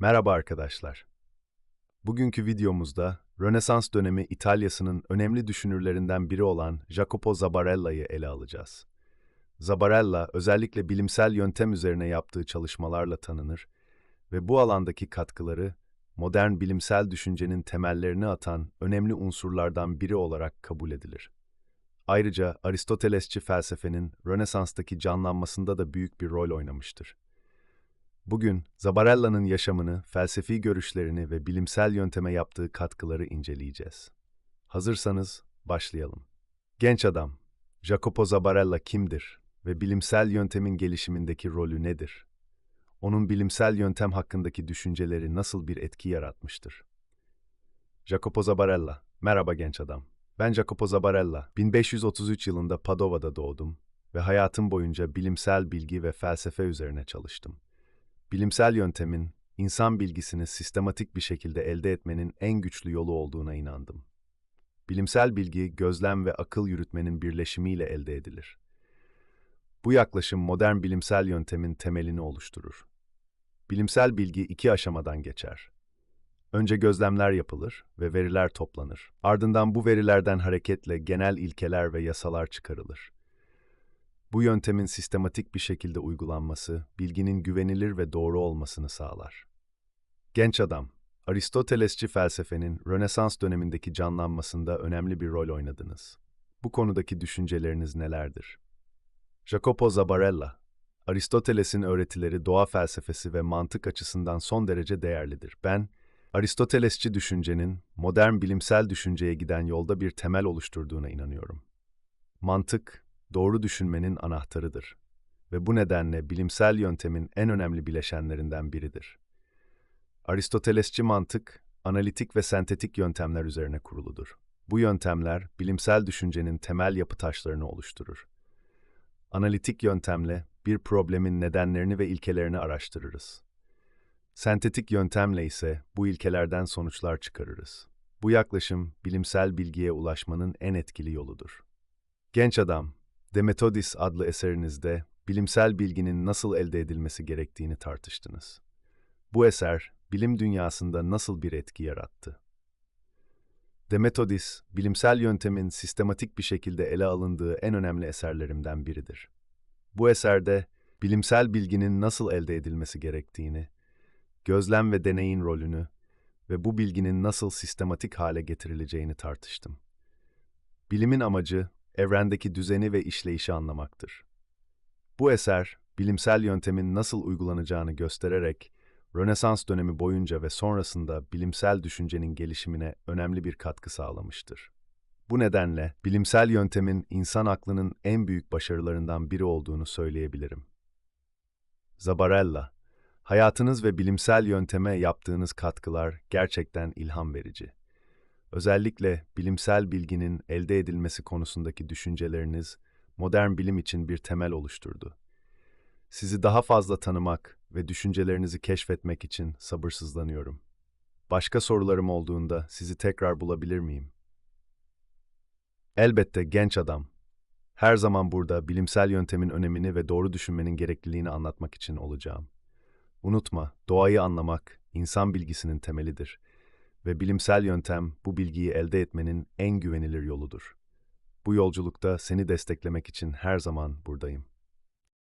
Merhaba arkadaşlar. Bugünkü videomuzda Rönesans dönemi İtalya'sının önemli düşünürlerinden biri olan Jacopo Zabarella'yı ele alacağız. Zabarella özellikle bilimsel yöntem üzerine yaptığı çalışmalarla tanınır ve bu alandaki katkıları modern bilimsel düşüncenin temellerini atan önemli unsurlardan biri olarak kabul edilir. Ayrıca Aristotelesçi felsefenin Rönesans'taki canlanmasında da büyük bir rol oynamıştır. Bugün Zabarella'nın yaşamını, felsefi görüşlerini ve bilimsel yönteme yaptığı katkıları inceleyeceğiz. Hazırsanız başlayalım. Genç adam, Jacopo Zabarella kimdir ve bilimsel yöntemin gelişimindeki rolü nedir? Onun bilimsel yöntem hakkındaki düşünceleri nasıl bir etki yaratmıştır? Jacopo Zabarella, merhaba genç adam. Ben Jacopo Zabarella, 1533 yılında Padova'da doğdum ve hayatım boyunca bilimsel bilgi ve felsefe üzerine çalıştım. Bilimsel yöntemin, insan bilgisini sistematik bir şekilde elde etmenin en güçlü yolu olduğuna inandım. Bilimsel bilgi, gözlem ve akıl yürütmenin birleşimiyle elde edilir. Bu yaklaşım modern bilimsel yöntemin temelini oluşturur. Bilimsel bilgi iki aşamadan geçer. Önce gözlemler yapılır ve veriler toplanır. Ardından bu verilerden hareketle genel ilkeler ve yasalar çıkarılır. Bu yöntemin sistematik bir şekilde uygulanması, bilginin güvenilir ve doğru olmasını sağlar. Genç adam, Aristotelesçi felsefenin Rönesans dönemindeki canlanmasında önemli bir rol oynadınız. Bu konudaki düşünceleriniz nelerdir? Jacopo Zabarella, Aristoteles'in öğretileri doğa felsefesi ve mantık açısından son derece değerlidir. Ben, Aristotelesçi düşüncenin modern bilimsel düşünceye giden yolda bir temel oluşturduğuna inanıyorum. Mantık, doğru düşünmenin anahtarıdır ve bu nedenle bilimsel yöntemin en önemli bileşenlerinden biridir. Aristotelesçi mantık, analitik ve sentetik yöntemler üzerine kuruludur. Bu yöntemler, bilimsel düşüncenin temel yapı taşlarını oluşturur. Analitik yöntemle bir problemin nedenlerini ve ilkelerini araştırırız. Sentetik yöntemle ise bu ilkelerden sonuçlar çıkarırız. Bu yaklaşım, bilimsel bilgiye ulaşmanın en etkili yoludur. Genç adam, De Methodis adlı eserinizde bilimsel bilginin nasıl elde edilmesi gerektiğini tartıştınız. Bu eser, bilim dünyasında nasıl bir etki yarattı? De Methodis, bilimsel yöntemin sistematik bir şekilde ele alındığı en önemli eserlerimden biridir. Bu eserde, bilimsel bilginin nasıl elde edilmesi gerektiğini, gözlem ve deneyin rolünü ve bu bilginin nasıl sistematik hale getirileceğini tartıştım. Bilimin amacı, evrendeki düzeni ve işleyişi anlamaktır. Bu eser, bilimsel yöntemin nasıl uygulanacağını göstererek, Rönesans dönemi boyunca ve sonrasında bilimsel düşüncenin gelişimine önemli bir katkı sağlamıştır. Bu nedenle bilimsel yöntemin insan aklının en büyük başarılarından biri olduğunu söyleyebilirim. Zabarella, hayatınız ve bilimsel yönteme yaptığınız katkılar gerçekten ilham verici. Özellikle bilimsel bilginin elde edilmesi konusundaki düşünceleriniz modern bilim için bir temel oluşturdu. Sizi daha fazla tanımak ve düşüncelerinizi keşfetmek için sabırsızlanıyorum. Başka sorularım olduğunda sizi tekrar bulabilir miyim? Elbette genç adam. Her zaman burada bilimsel yöntemin önemini ve doğru düşünmenin gerekliliğini anlatmak için olacağım. Unutma, doğayı anlamak insan bilgisinin temelidir ve bilimsel yöntem bu bilgiyi elde etmenin en güvenilir yoludur. Bu yolculukta seni desteklemek için her zaman buradayım.